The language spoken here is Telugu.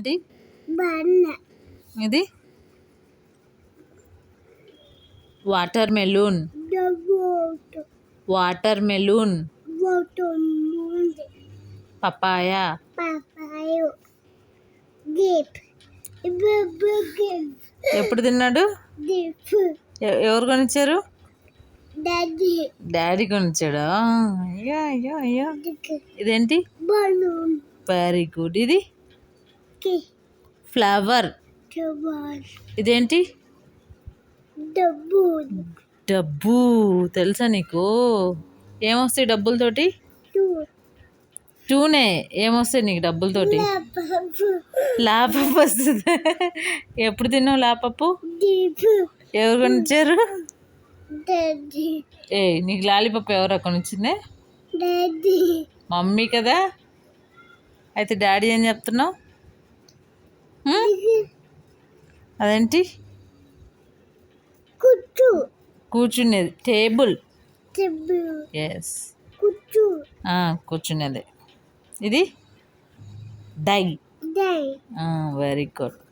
ఏంటి? ఇది? Watermelon. Watermelon. Papaya. ఎప్పుడు తిన్నాడు? ఎవరు కొనిచ్చారు? డాడీ. కొనిచ్చాడు? అయ్యో అయ్యో అయ్యో. ఇదేంటి? వెరీ గుడ్ ఇది? ఫ్లవర్. ఇదేంటి? boot, డబ్బు. తెలుసా నీకు? ఏమొస్తాయి డబ్బులతోటి? టూనే. ఏమొస్తాయి నీకు డబ్బులతోటి? లాపప్పు వస్తుంది. ఎప్పుడు తిన్నావు లాపప్పు? ఎవరు కొనిచ్చారు? ఏ నీకు లాలీపప్పు ఎవరు కొనిచ్చిందే మమ్మీ కదా. అయితే డాడీ ఏం చెప్తున్నావు? అదేంటి? kutu, కూర్చునేది. టేబుల్. ఎస్ kutu, కూర్చునేది. ఇది? డై. Very good.